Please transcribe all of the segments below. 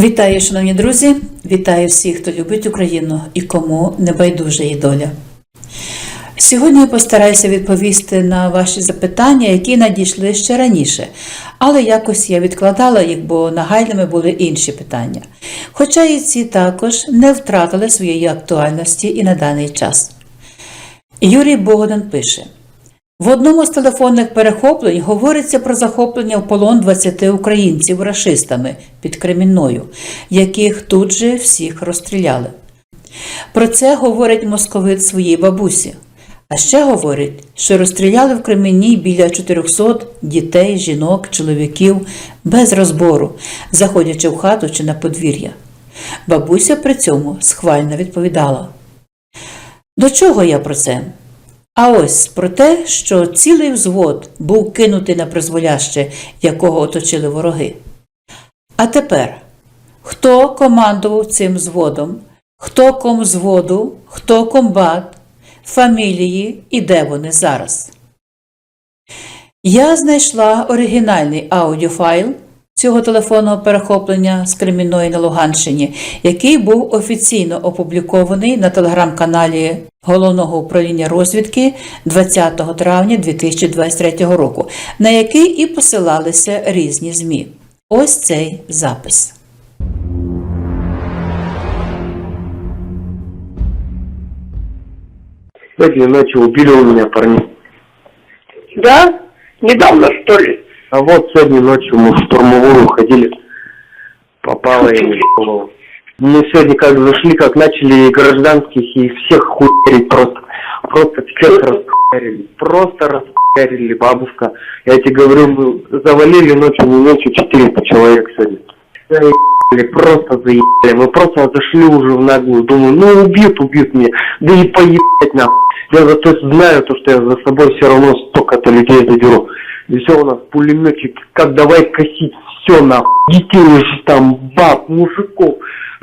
Вітаю, шановні друзі! Вітаю всіх, хто любить Україну і кому не байдужа її доля. Сьогодні я постараюся відповісти на ваші запитання, які надійшли ще раніше, але якось я відкладала їх, бо нагальними були інші питання. Хоча і ці також не втратили своєї актуальності і на даний час. Юрій Богдан пише. В одному з телефонних перехоплень говориться про захоплення в полон 20 українців рашистами під Кремінною, яких тут же всіх розстріляли. Про це говорить московит своїй бабусі. А ще говорять, що розстріляли в Кремінній біля 400 дітей, жінок, чоловіків без розбору, заходячи в хату чи на подвір'я. Бабуся при цьому схвально відповідала. До чого я про це? А ось про те, що цілий взвод був кинутий на призволяще, якого оточили вороги. А тепер, хто командував цим взводом, хто комзводу, хто комбат, фамілії і де вони зараз? Я знайшла оригінальний аудіофайл цього телефонного перехоплення з Кремінної на Луганщині, який був офіційно опублікований на телеграм-каналі Головного управління розвідки 20 травня 2023 року, на який і посилалися різні ЗМІ. Ось цей запис. Сегодня ночью убили у меня парней. Да? Недавно, что ли? А вот сегодня ночью мы в штурмовую ходили. Попало им в голову. Мы сегодня как зашли, как начали гражданских и всех хуярить просто. Просто всех расхуярили. Просто расхуярили, бабушка. Я тебе говорю, мы завалили ночью, не ночью 400 человек сегодня. Заебали, просто заебали. Мы просто зашли уже в наглую. Думаю, ну убьют, убьют меня. Да и поебать нахуй. Я зато знаю, то, что я за собой все равно столько-то людей заберу. И все у нас пулеметчик, как давай косить все нахуй. Детей уже там, баб, мужиков,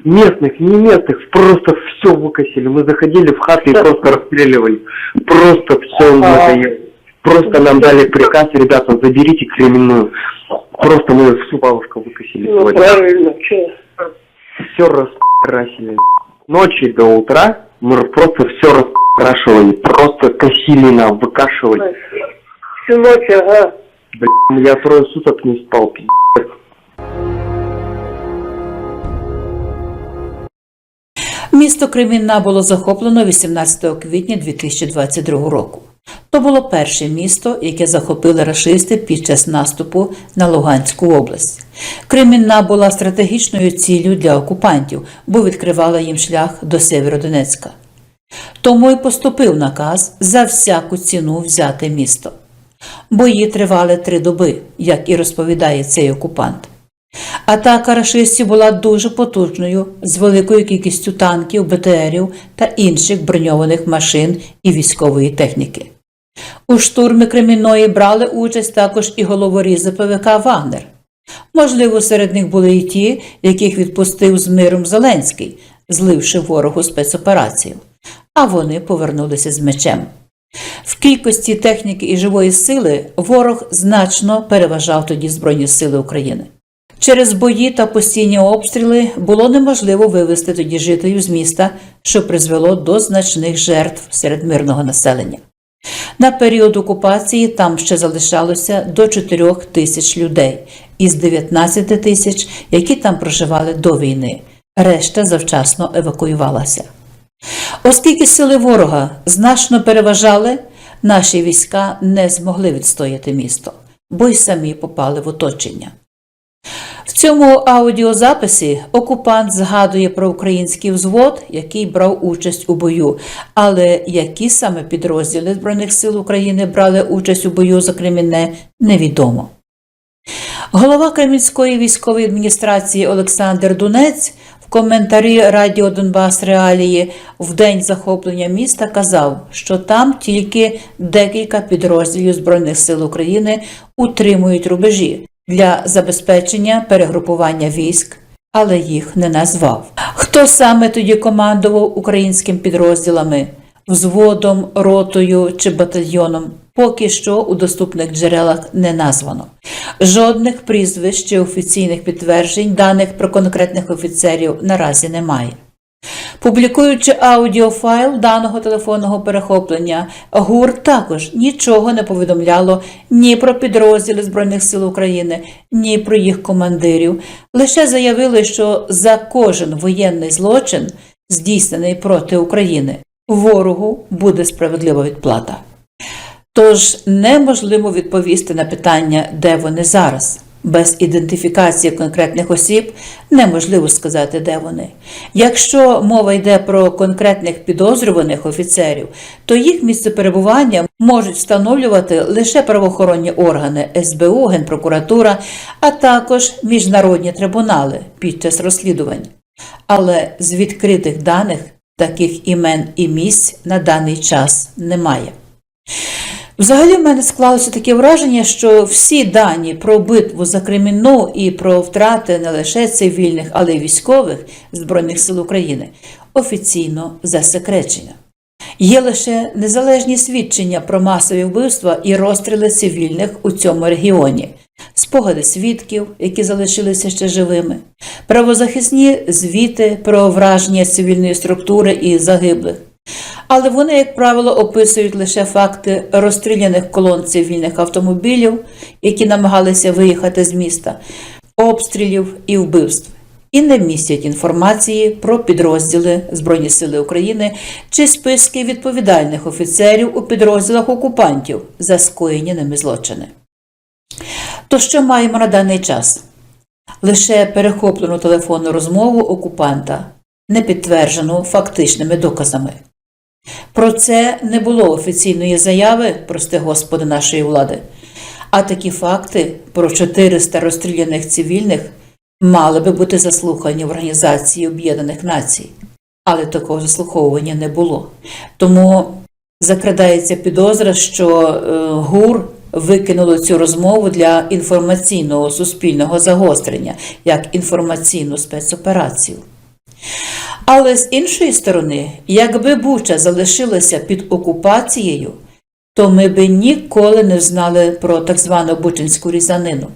местных, не местных, просто все выкосили. Мы заходили в хаты и просто расстреливали. Просто все надоело. Просто нам дали приказ, ребята, заберите кременную. Просто мы всю бабушку выкосили Ну, сегодня. правильно, че? Все раскрасили. Ночи до утра мы просто все раскрашивали. Просто косили нам, выкашивали. Всю ночь, ага. Блин, я трое суток не спал, пиздец. Місто Кремінна було захоплено 18 квітня 2022 року. То було перше місто, яке захопили рашисти під час наступу на Луганську область. Кремінна була стратегічною ціллю для окупантів, бо відкривала їм шлях до Сєвєродонецька. Тому й поступив наказ за всяку ціну взяти місто. Бої тривали три доби, як і розповідає цей окупант. Атака рашистів була дуже потужною, з великою кількістю танків, БТРів та інших броньованих машин і військової техніки. У штурмі Кремінної брали участь також і головорізи ПВК Вагнер. Можливо, серед них були і ті, яких відпустив з миром Зеленський, зливши ворогу спецоперацію. А вони повернулися з мечем. В кількості техніки і живої сили ворог значно переважав тоді Збройні сили України. Через бої та постійні обстріли було неможливо вивезти тоді жителів з міста, що призвело до значних жертв серед мирного населення. На період окупації там ще залишалося до 4 тисяч людей із 19 тисяч, які там проживали до війни. Решта завчасно евакуювалася. Оскільки сили ворога значно переважали, наші війська не змогли відстояти місто, бо й самі попали в оточення. В цьому аудіозаписі окупант згадує про український взвод, який брав участь у бою, але які саме підрозділи Збройних сил України брали участь у бою за Кремінне, невідомо. Голова Кремінської військової адміністрації Олександр Дунець коментарі Радіо Донбас Реалії в день захоплення міста казав, що там тільки декілька підрозділів Збройних сил України утримують рубежі для забезпечення перегрупування військ, але їх не назвав. Хто саме тоді командував українськими підрозділами, взводом, ротою чи батальйоном? Поки що у доступних джерелах не названо. Жодних прізвищ чи офіційних підтверджень даних про конкретних офіцерів наразі немає. Публікуючи аудіофайл даного телефонного перехоплення, ГУР також нічого не повідомляло ні про підрозділи Збройних сил України, ні про їх командирів. Лише заявили, що за кожен воєнний злочин, здійснений проти України, ворогу буде справедлива відплата. Тож неможливо відповісти на питання, де вони зараз. Без ідентифікації конкретних осіб неможливо сказати, де вони. Якщо мова йде про конкретних підозрюваних офіцерів, то їх місце перебування можуть встановлювати лише правоохоронні органи СБУ, Генпрокуратура, а також міжнародні трибунали під час розслідувань. Але з відкритих даних таких імен і місць на даний час немає. Взагалі в мене склалося таке враження, що всі дані про битву за Кремінну і про втрати не лише цивільних, але й військових Збройних сил України офіційно засекречені. Є лише незалежні свідчення про масові вбивства і розстріли цивільних у цьому регіоні, спогади свідків, які залишилися ще живими, правозахисні звіти про враження цивільної структури і загиблих. Але вони, як правило, описують лише факти розстріляних колон цивільних автомобілів, які намагалися виїхати з міста, обстрілів і вбивств, і не містять інформації про підрозділи Збройні Сили України чи списки відповідальних офіцерів у підрозділах окупантів за скоєні ними злочини. То що маємо на даний час? Лише перехоплену телефонну розмову окупанта, не підтверджену фактичними доказами. Про це не було офіційної заяви, прости Господи, нашої влади. А такі факти про 400 розстріляних цивільних мали би бути заслухані в Організації Об'єднаних Націй. Але такого заслуховування не було. Тому закрадається підозра, що е, ГУР викинуло цю розмову для інформаційного суспільного загострення як інформаційну спецоперацію. Але з іншої сторони, якби Буча залишилася під окупацією, то ми би ніколи не знали про так звану Бучинську різанину.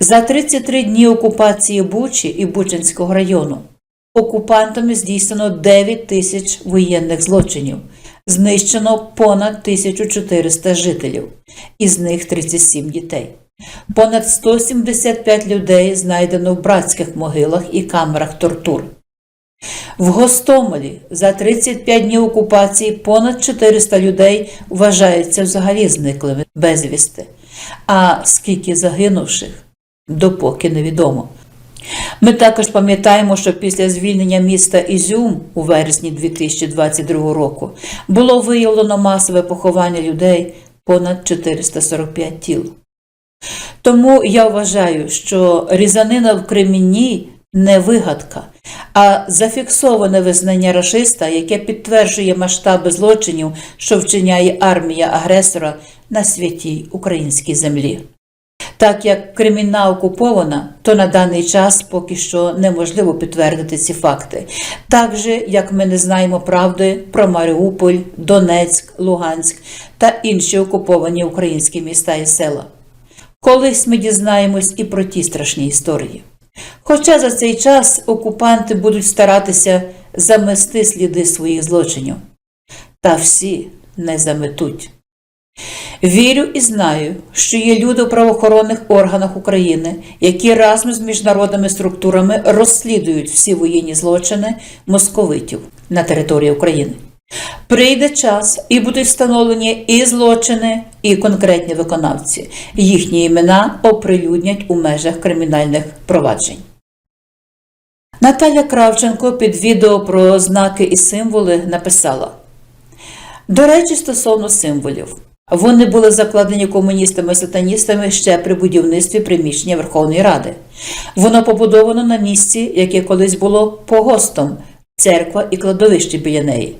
За 33 дні окупації Бучі і Бучинського району окупантами здійснено 9 тисяч воєнних злочинів, знищено понад 1400 жителів, із них 37 дітей. Понад 175 людей знайдено в братських могилах і камерах тортур. В Гостомелі за 35 днів окупації понад 400 людей вважаються взагалі зниклими безвісти. А скільки загинувших, допоки невідомо. Ми також пам'ятаємо, що після звільнення міста Ізюм у вересні 2022 року було виявлено масове поховання людей понад 445 тіл. Тому я вважаю, що різанина в Кремінні не вигадка, а зафіксоване визнання рашиста, яке підтверджує масштаби злочинів, що вчиняє армія агресора на святій українській землі. Так як Кремінна окупована, то на даний час поки що неможливо підтвердити ці факти. Так же, як ми не знаємо правди про Маріуполь, Донецьк, Луганськ та інші окуповані українські міста і села. Колись ми дізнаємось і про ті страшні історії. Хоча за цей час окупанти будуть старатися замести сліди своїх злочинів. Та всі не заметуть. Вірю і знаю, що є люди в правоохоронних органах України, які разом з міжнародними структурами розслідують всі воєнні злочини московитів на території України. Прийде час і будуть встановлені і злочини, і конкретні виконавці. Їхні імена оприлюднять у межах кримінальних проваджень. Наталя Кравченко під відео про знаки і символи написала: До речі, стосовно символів. Вони були закладені комуністами-сатаністами ще при будівництві приміщення Верховної Ради. Воно побудовано на місці, яке колись було погостом, церква і кладовище біля неї.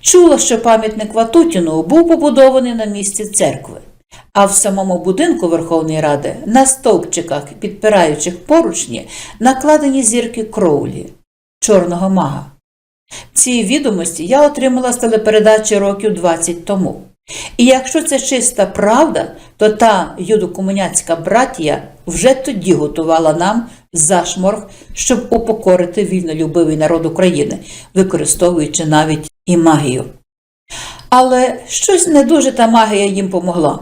Чула, що пам'ятник Ватутіну був побудований на місці церкви, а в самому будинку Верховної Ради на стовпчиках, підпираючих поручні, накладені зірки Кроулі, чорного мага. Ці відомості я отримала з телепередачі років 20 тому. І якщо це чиста правда, то та юдокомуняцька братія вже тоді готувала нам зашморг, щоб упокорити вільнолюбивий народ України, використовуючи навіть і магію. Але щось не дуже та магія їм помогла.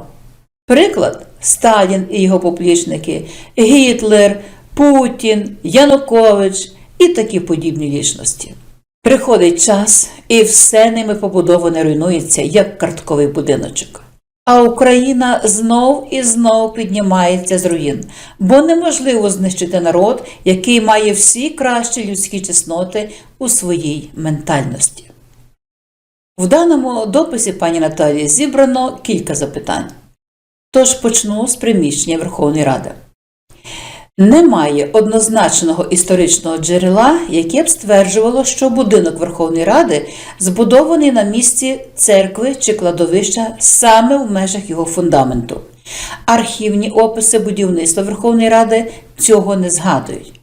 Приклад Сталін і його поплічники, Гітлер, Путін, Янукович і такі подібні лічності. Приходить час, і все ними побудоване руйнується, як картковий будиночок. А Україна знов і знов піднімається з руїн, бо неможливо знищити народ, який має всі кращі людські чесноти у своїй ментальності. В даному дописі пані Наталії зібрано кілька запитань. Тож почну з приміщення Верховної Ради. Немає однозначного історичного джерела, яке б стверджувало, що будинок Верховної Ради збудований на місці церкви чи кладовища саме в межах його фундаменту. Архівні описи будівництва Верховної Ради цього не згадують.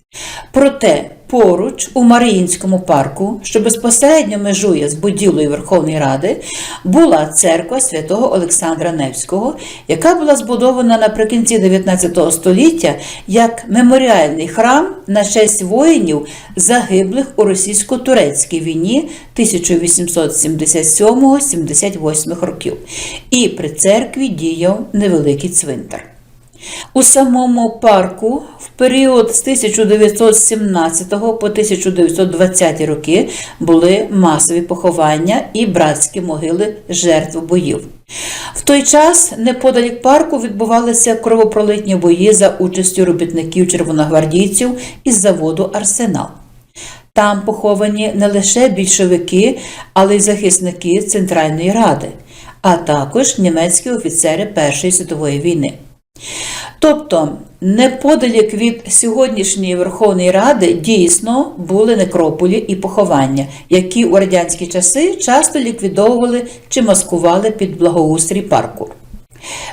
Проте поруч у Маріїнському парку, що безпосередньо межує з будівлею Верховної Ради, була церква святого Олександра Невського, яка була збудована наприкінці 19 століття як меморіальний храм на честь воїнів, загиблих у російсько-турецькій війні 1877-78 років. І при церкві діяв невеликий цвинтар. У самому парку в період з 1917 по 1920 роки були масові поховання і братські могили жертв боїв. В той час неподалік парку відбувалися кровопролитні бої за участю робітників червоногвардійців із заводу Арсенал. Там поховані не лише більшовики, але й захисники Центральної Ради, а також німецькі офіцери Першої світової війни. Тобто, неподалік від сьогоднішньої Верховної Ради дійсно були некрополі і поховання, які у радянські часи часто ліквідовували чи маскували під благоустрій парку.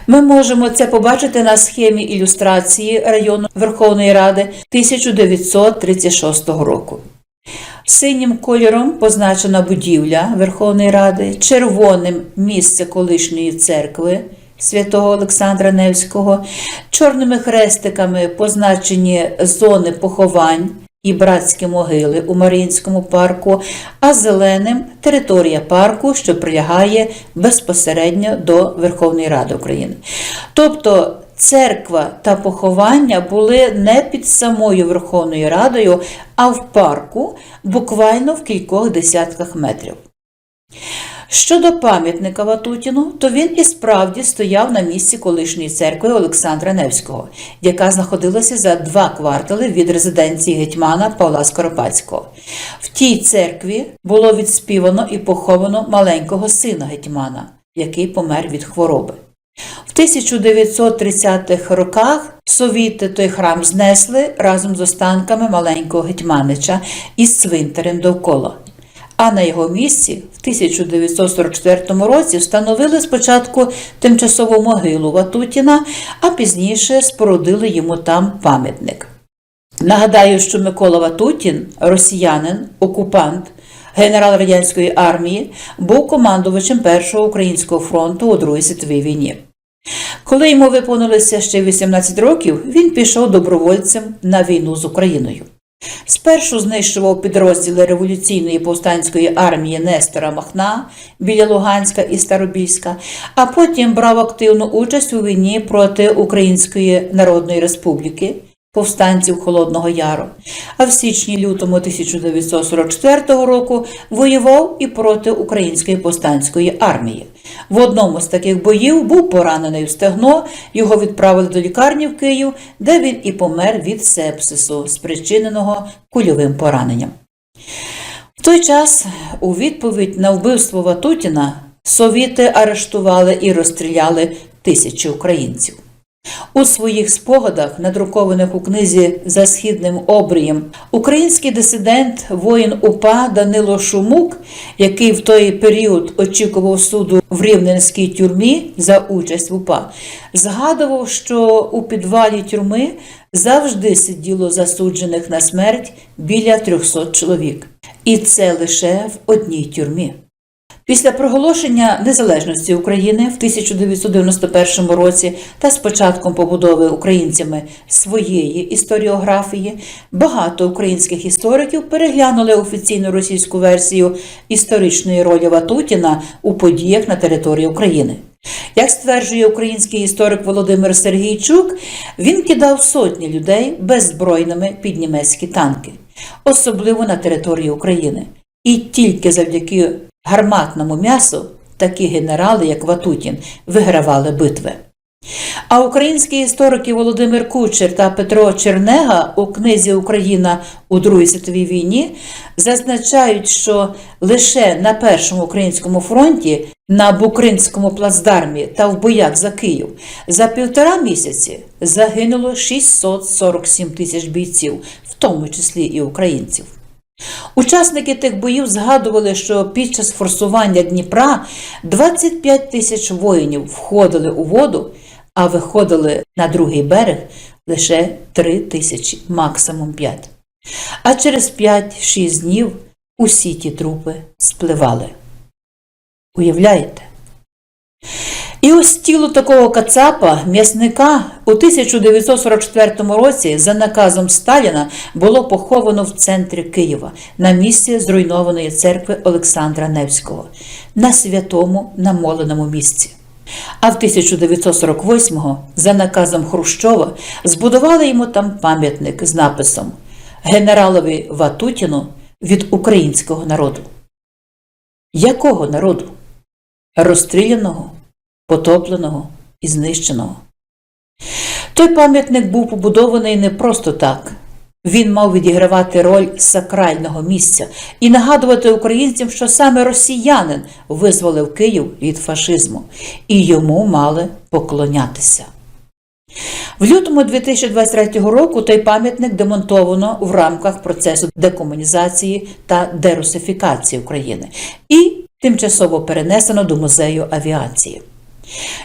Ми можемо це побачити на схемі ілюстрації району Верховної Ради 1936 року. Синім кольором позначена будівля Верховної Ради, червоним місце колишньої церкви святого Олександра Невського, чорними хрестиками позначені зони поховань і братські могили у Маріїнському парку, а зеленим територія парку, що прилягає безпосередньо до Верховної Ради України. Тобто церква та поховання були не під самою Верховною Радою, а в парку, буквально в кількох десятках метрів. Щодо пам'ятника Ватутіну, то він і справді стояв на місці колишньої церкви Олександра Невського, яка знаходилася за два квартали від резиденції гетьмана Павла Скоропадського. В тій церкві було відспівано і поховано маленького сина гетьмана, який помер від хвороби. В 1930-х роках совіти той храм знесли разом з останками маленького гетьманича із цвинтарем довкола. А на його місці в 1944 році встановили спочатку тимчасову могилу Ватутіна, а пізніше спорудили йому там пам'ятник. Нагадаю, що Микола Ватутін, росіянин, окупант, генерал радянської армії, був командувачем Першого українського фронту у Другій світовій війні. Коли йому виповнилося ще 18 років, він пішов добровольцем на війну з Україною. Спершу знищував підрозділи революційної повстанської армії Нестора Махна біля Луганська і Старобільська, а потім брав активну участь у війні проти Української Народної Республіки, повстанців Холодного Яру. А в січні-лютому 1944 року воював і проти Української повстанської армії. В одному з таких боїв був поранений в стегно, його відправили до лікарні в Київ, де він і помер від сепсису, спричиненого кульовим пораненням. В той час, у відповідь на вбивство Ватутіна, совіти арештували і розстріляли тисячі українців. У своїх спогадах, надрукованих у книзі За східним обрієм, український дисидент, воїн УПА Данило Шумук, який в той період очікував суду в Рівненській тюрмі за участь в УПА, згадував, що у підвалі тюрми завжди сиділо засуджених на смерть біля 300 чоловік. І це лише в одній тюрмі. Після проголошення незалежності України в 1991 році та з початком побудови українцями своєї історіографії багато українських істориків переглянули офіційну російську версію історичної ролі Ватутіна у подіях на території України. Як стверджує український історик Володимир Сергійчук, він кидав сотні людей беззбройними під німецькі танки, особливо на території України. І тільки завдяки гарматному м'ясу такі генерали, як Ватутін, вигравали битви. А українські історики Володимир Кучер та Петро Чернега у книзі Україна у Другій світовій війні зазначають, що лише на першому українському фронті, на Букринському плацдармі та в боях за Київ за півтора місяці загинуло 647 тисяч бійців, в тому числі і українців. Учасники тих боїв згадували, що під час форсування Дніпра 25 тисяч воїнів входили у воду, а виходили на другий берег лише 3 тисячі, максимум 5. А через 5-6 днів усі ті трупи спливали. Уявляєте? І ось тіло такого кацапа, м'ясника, у 1944 році за наказом Сталіна було поховано в центрі Києва на місці зруйнованої церкви Олександра Невського на святому намоленому місці. А в 1948-го за наказом Хрущова збудували йому там пам'ятник з написом Генералові Ватутіну від українського народу. Якого народу? Розстріляного, потопленого і знищеного. Той пам'ятник був побудований не просто так. Він мав відігравати роль сакрального місця і нагадувати українцям, що саме росіянин визволив Київ від фашизму, і йому мали поклонятися. В лютому 2023 року той пам'ятник демонтовано в рамках процесу декомунізації та дерусифікації України і тимчасово перенесено до музею авіації.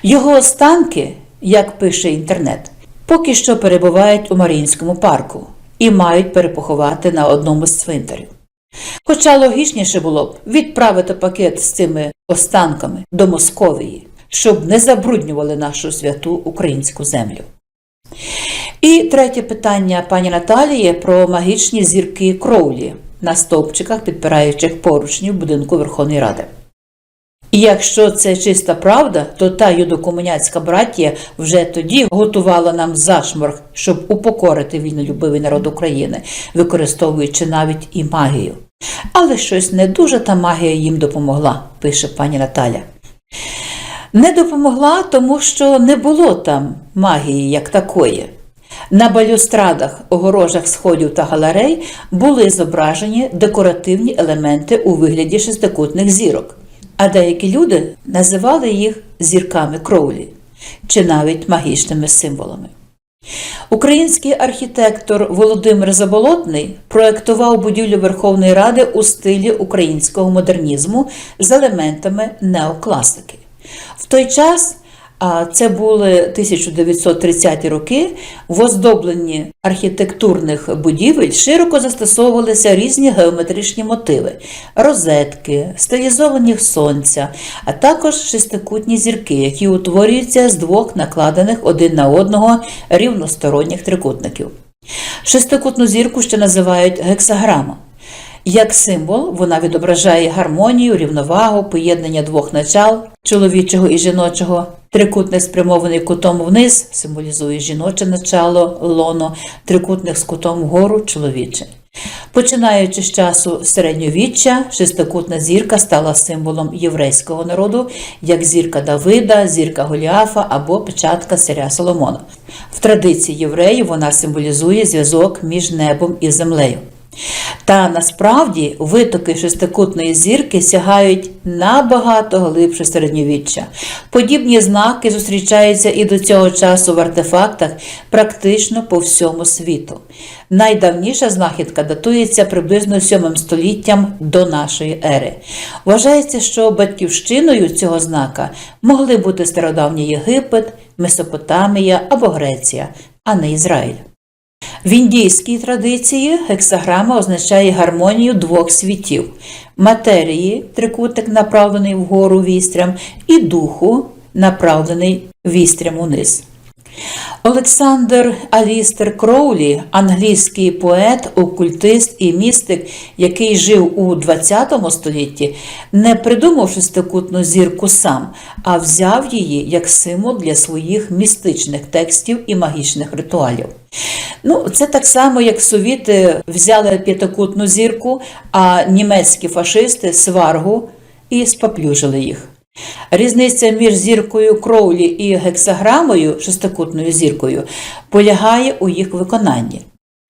Його останки, як пише інтернет, поки що перебувають у Маріїнському парку і мають перепоховати на одному з цвинтарів. Хоча логічніше було б відправити пакет з цими останками до Московії, щоб не забруднювали нашу святу українську землю. І третє питання пані Наталії про магічні зірки Кроулі на стовпчиках, підпираючих поручнів будинку Верховної Ради. І якщо це чиста правда, то та юдокомуняцька братія вже тоді готувала нам зашморг, щоб упокорити вільнолюбивий народ України, використовуючи навіть і магію. Але щось не дуже та магія їм допомогла, пише пані Наталя. Не допомогла, тому що не було там магії як такої. На балюстрадах, огорожах сходів та галерей були зображені декоративні елементи у вигляді шестикутних зірок, а деякі люди називали їх зірками кроулі чи навіть магічними символами. Український архітектор Володимир Заболотний проєктував будівлю Верховної Ради у стилі українського модернізму з елементами неокласики. В той час, це були 1930-ті роки, в оздобленні архітектурних будівель широко застосовувалися різні геометричні мотиви: розетки, стилізовані сонця, а також шестикутні зірки, які утворюються з двох накладених один на одного рівносторонніх трикутників. Шестикутну зірку ще називають гексаграма. Як символ, вона відображає гармонію, рівновагу, поєднання двох начал чоловічого і жіночого. Трикутник спрямований кутом вниз, символізує жіноче начало, лоно, трикутник з кутом вгору чоловіче. Починаючи з часу середньовіччя, шестикутна зірка стала символом єврейського народу, як зірка Давида, зірка Голіафа або печатка царя Соломона. В традиції євреїв вона символізує зв'язок між небом і землею. Та насправді витоки шестикутної зірки сягають набагато глибше середньовіччя. Подібні знаки зустрічаються і до цього часу в артефактах практично по всьому світу. Найдавніша знахідка датується приблизно 7 століттям до нашої ери. Вважається, що батьківщиною цього знака могли бути стародавній Єгипет, Месопотамія або Греція, а не Ізраїль. В індійській традиції гексаграма означає гармонію двох світів матерії, трикутик, направлений вгору вістрям, і духу, направлений вістрям униз. Олександр Алістер Кроулі, англійський поет, окультист і містик, який жив у ХХ столітті, не придумав шестикутну зірку сам, а взяв її як символ для своїх містичних текстів і магічних ритуалів. Ну, це так само, як совіти взяли п'ятикутну зірку, а німецькі фашисти сваргу і споплюжили їх. Різниця між зіркою Кроулі і гексаграмою, шестикутною зіркою, полягає у їх виконанні.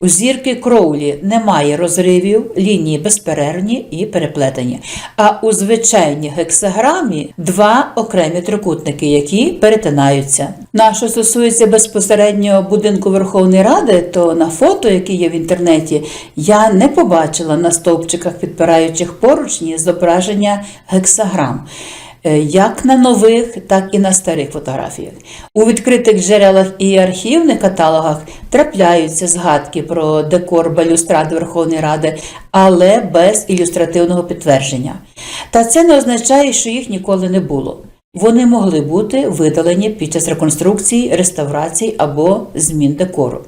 У зірки Кроулі немає розривів, лінії безперервні і переплетені. А у звичайній гексаграмі два окремі трикутники, які перетинаються. На що стосується безпосередньо будинку Верховної Ради, то на фото, які є в інтернеті, я не побачила на стовпчиках, підпираючих поручні, зображення гексаграм. Е, Як на нових, так і на старих фотографіях. У відкритих джерелах і архівних каталогах трапляються згадки про декор балюстради Верховної Ради, але без ілюстративного підтвердження. Та це не означає, що їх ніколи не було. Вони могли бути видалені під час реконструкції, реставрацій або змін декору.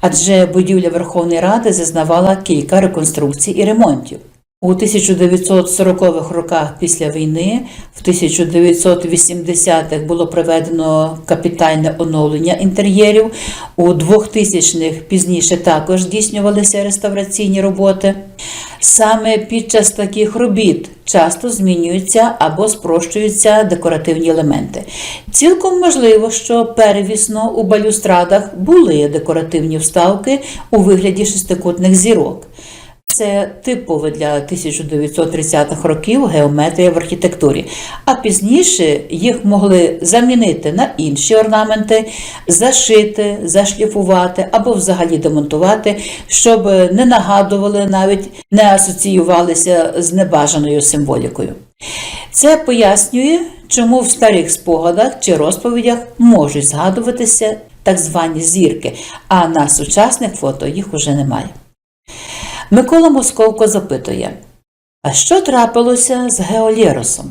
Адже будівля Верховної Ради зазнавала кілька реконструкцій і ремонтів. У 1940-х роках після війни, в 1980-х було проведено капітальне оновлення інтер'єрів. У 2000-х пізніше також здійснювалися реставраційні роботи. Саме під час таких робіт часто змінюються або спрощуються декоративні елементи. Цілком можливо, що первісно у балюстрадах були декоративні вставки у вигляді шестикутних зірок. Це типове для 1930-х років геометрія в архітектурі, а пізніше їх могли замінити на інші орнаменти, зашити, зашліфувати або взагалі демонтувати, щоб не нагадували, навіть не асоціювалися з небажаною символікою. Це пояснює, чому в старих спогадах чи розповідях можуть згадуватися так звані зірки, а на сучасних фото їх уже немає. Микола Московко запитує, а що трапилося з Геолєросом?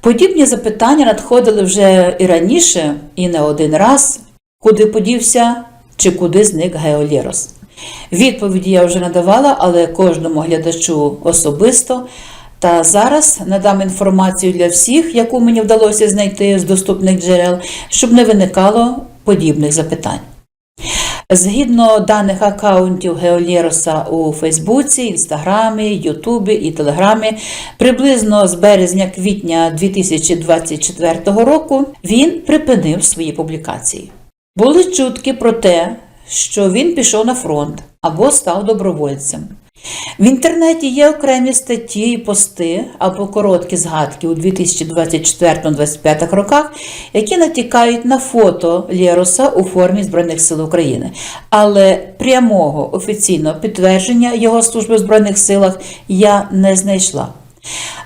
Подібні запитання надходили вже і раніше, і не один раз, куди подівся чи куди зник Геолєрос. Відповіді я вже надавала, але кожному глядачу особисто. Та зараз надам інформацію для всіх, яку мені вдалося знайти з доступних джерел, щоб не виникало подібних запитань. Згідно даних акаунтів Геолєроса у Фейсбуці, Інстаграмі, Ютубі і Телеграмі, приблизно з березня-квітня 2024 року він припинив свої публікації. Були чутки про те, що він пішов на фронт або став добровольцем. В інтернеті є окремі статті і пости або короткі згадки у 2024-2025 роках, які натякають на фото Лєроса у формі Збройних сил України. Але прямого офіційного підтвердження його служби в Збройних силах я не знайшла.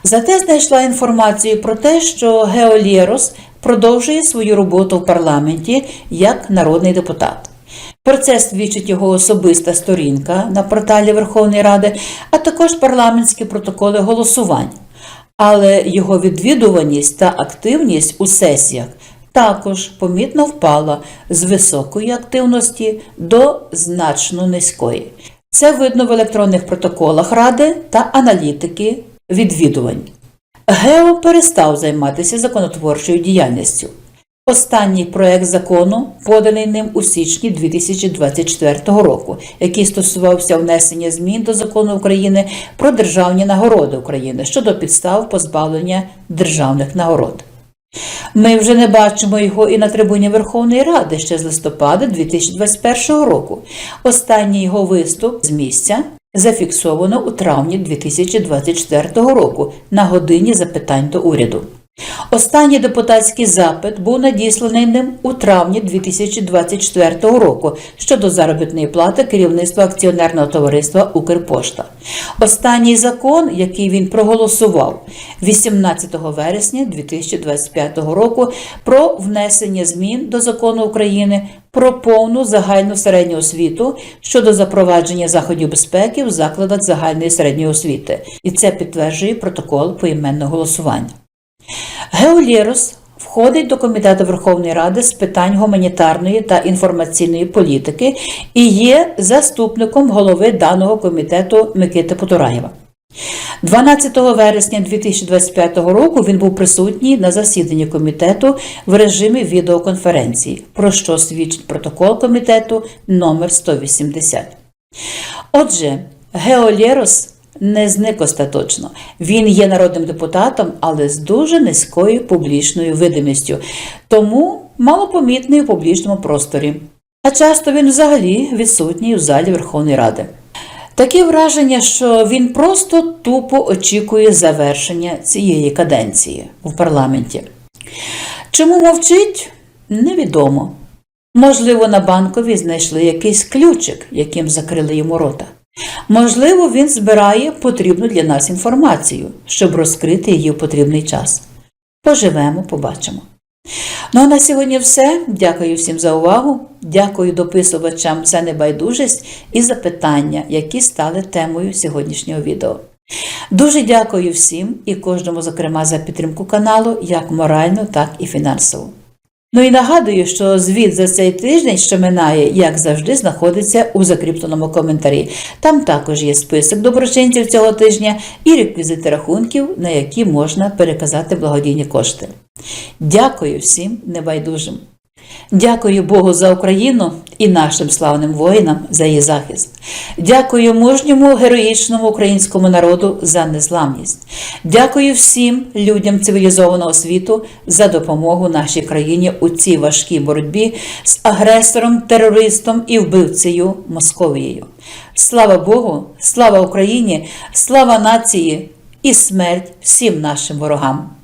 Зате знайшла інформацію про те, що Геолєрос продовжує свою роботу в парламенті як народний депутат. Про це свідчить його особиста сторінка на порталі Верховної Ради, а також парламентські протоколи голосувань. Але його відвідуваність та активність у сесіях також помітно впала з високої активності до значно низької. Це видно в електронних протоколах Ради та аналітики відвідувань. Гео перестав займатися законотворчою діяльністю. Останній проект закону поданий ним у січні 2024 року, який стосувався внесення змін до закону України про державні нагороди України щодо підстав позбавлення державних нагород. Ми вже не бачимо його і на трибуні Верховної Ради ще з листопада 2021 року. Останній його виступ з місця зафіксовано у травні 2024 року на годині запитань до уряду. Останній депутатський запит був надісланий ним у травні 2024 року щодо заробітної плати керівництва акціонерного товариства Укрпошта. Останній закон, який він проголосував 18 вересня 2025 року, про внесення змін до закону України про повну загальну середню освіту щодо запровадження заходів безпеки в закладах загальної середньої освіти, і це підтверджує протокол поіменного голосування. Геолєрос входить до Комітету Верховної Ради з питань гуманітарної та інформаційної політики і є заступником голови даного комітету Микити Потураєва. 12 вересня 2025 року він був присутній на засіданні комітету в режимі відеоконференції, про що свідчить протокол комітету номер 180. Отже, Геолєрос не зник остаточно. Він є народним депутатом, але з дуже низькою публічною видимістю, тому малопомітний у публічному просторі. А часто він взагалі відсутній у залі Верховної Ради. Таке враження, що він просто тупо очікує завершення цієї каденції в парламенті. Чому мовчить? Невідомо. Можливо, на банковій знайшли якийсь ключик, яким закрили йому рота. Можливо, він збирає потрібну для нас інформацію, щоб розкрити її в потрібний час. Поживемо, побачимо. Ну а на сьогодні все. Дякую всім за увагу. Дякую дописувачам за небайдужість і за питання, які стали темою сьогоднішнього відео. Дуже дякую всім і кожному, зокрема, за підтримку каналу, як морально, так і фінансово. Ну і нагадую, що звіт за цей тиждень, що минає, як завжди, знаходиться у закріпленому коментарі. Там також є список доброчинців цього тижня і реквізити рахунків, на які можна переказати благодійні кошти. Дякую всім небайдужим. Дякую Богу за Україну і нашим славним воїнам за її захист. Дякую мужньому героїчному українському народу за незламність. Дякую всім людям цивілізованого світу за допомогу нашій країні у цій важкій боротьбі з агресором, терористом і вбивцею Московією. Слава Богу, слава Україні, слава нації і смерть всім нашим ворогам.